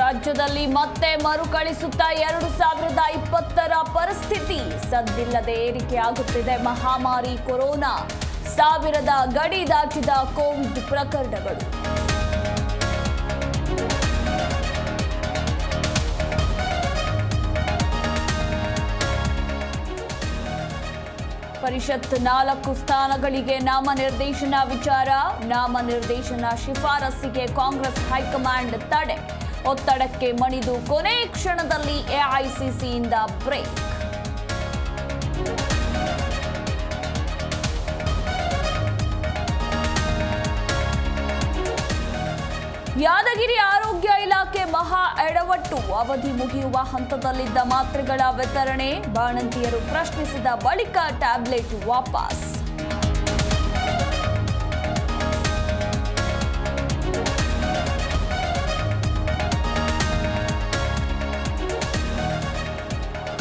ರಾಜ್ಯದಲ್ಲಿ ಮತ್ತೆ ಮರುಕಳಿಸುತ್ತಾ ಎರಡು ಸಾವಿರದ ಇಪ್ಪತ್ತರ ಪರಿಸ್ಥಿತಿ ಸದ್ದಿಲ್ಲದೆ ಏರಿಕೆಯಾಗುತ್ತಿದೆ ಮಹಾಮಾರಿ ಕೊರೋನಾ ಸಾವಿರದ ಗಡಿ ದಾಟಿದ ಕೋವಿಡ್ ಪ್ರಕರಣಗಳು. ಪರಿಷತ್ ನಾಲ್ಕು ಸ್ಥಾನಗಳಿಗೆ ನಾಮನಿರ್ದೇಶನ ವಿಚಾರ. ನಾಮನಿರ್ದೇಶನ ಶಿಫಾರಸ್ಸಿಗೆ ಕಾಂಗ್ರೆಸ್ ಹೈಕಮಾಂಡ್ ತಡೆ. ಒತ್ತಡಕ್ಕೆ ಮಣಿದು ಕೊನೆ ಕ್ಷಣದಲ್ಲಿ ಎಐಸಿಸಿಯಿಂದ ಬ್ರೇಕ್. ಯಾದಗಿರಿ ಆರೋಗ್ಯ ಇಲಾಖೆ ಮಹಾ ಎಡವಟ್ಟು. ಅವಧಿ ಮುಗಿಯುವ ಹಂತದಲ್ಲಿದ್ದ ಮಾತ್ರೆಗಳ ವಿತರಣೆ. ಬಾಣಂತಿಯರು ಪ್ರಶ್ನಿಸಿದ ಬಳಿಕ ಟ್ಯಾಬ್ಲೆಟ್ ವಾಪಸ್.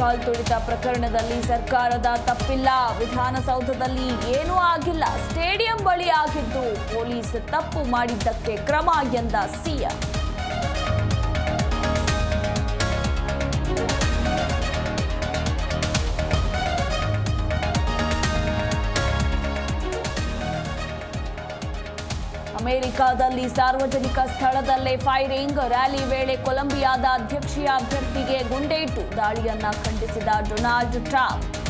ಕಾಲ್ತುಳಿತ ಪ್ರಕರಣದಲ್ಲಿ ಸರ್ಕಾರದ ತಪ್ಪಿಲ್ಲ. ವಿಧಾನಸೌಧದಲ್ಲಿ ಏನೂ ಆಗಿಲ್ಲ. ಸ್ಟೇಡಿಯಂ ಬಳಿ ಆಗಿದ್ದು ಪೊಲೀಸ್ ತಪ್ಪು ಮಾಡಿದ್ದಕ್ಕೆ ಕ್ರಮ ಎಂದ ಸಿಎಂ. ಅಮೆರಿಕಾದಲ್ಲಿ ಸಾರ್ವಜನಿಕ ಸ್ಥಳದಲ್ಲೇ ಫೈರಿಂಗ್ ರ್ಯಾಲಿ ವೇಳೆ ಕೊಲಂಬಿಯಾದ ಅಧ್ಯಕ್ಷೀಯ ಅಭ್ಯರ್ಥಿಗೆ ಗುಂಡೇಟು ದಾಳಿಯನ್ನ ಖಂಡಿಸಿದ ಡೊನಾಲ್ಡ್ ಟ್ರಂಪ್.